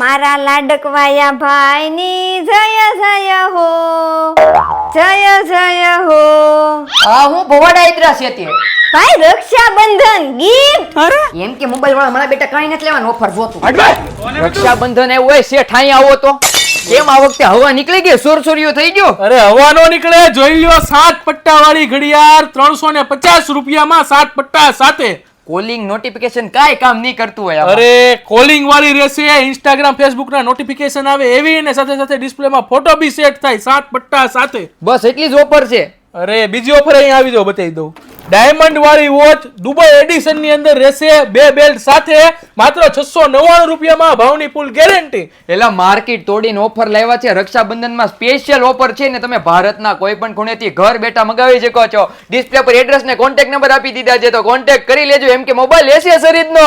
મારા લાડકવાયા ભાઈની જય જય હો જય જય હો. હા હું ભવાડા ઇતરા છે તે. ભાઈ રક્ષાબંધન ગિફ્ટ એમ કે મોબાઈલ વાળા મારા બેટા કઈ નથી લેવાનું ઓફર જોતું. રક્ષાબંધન એ હોય શેઠ અહીં આવો તો. કેમ આ વખતે હવા નીકળી ગઈ? સોરસોરીયો થઈ ગયો. અરે હવા નો નીકળે જોઈ લ્યો સાત પટ્ટા વાળી ઘડિયાળ ત્રણસો ને પચાસ રૂપિયામાં સાત પટ્ટા સાથે. કોલિંગ નોટિફિકેશન કાંઈ કામ નહીં કરતું હોય અરે કોલિંગ વાળી રહેશે ઇન્સ્ટાગ્રામ ફેસબુક ના નોટિફિકેશન આવે એવી ને સાથે સાથે ડિસ્પ્લેમાં ફોટો બી સેટ થાય સાત પટ્ટા સાથે. બસ એટલી જ ઓફર છે. અરે બીજી ઓફર અહીં આવી જાઓ બતાવી દઉં. ડાયમંડ વાળી વોચ દુબઈ એડિશનની અંદર રહેશે. બે બેલ્ટ સાથે. માત્ર છસો નવ્વાણું રૂપિયામાં ભાવની ફૂલ ગેરંટી એલા માર્કેટ તોડીને ઓફર લાવ્યા છે. રક્ષાબંધનમાં સ્પેશિયલ ઓફર છે ને તમે ભારતના કોઈ પણ ખૂણેથી ઘર બેઠા મગાવી શકો છો. ડિસ્પ્લે પર એડ્રેસ ને કોન્ટેક્ટ નંબર આપી દીધા છે. તો કોન્ટેક્ટ કરી લેજો. એમ કે મોબાઈલ એસેસરીજ નો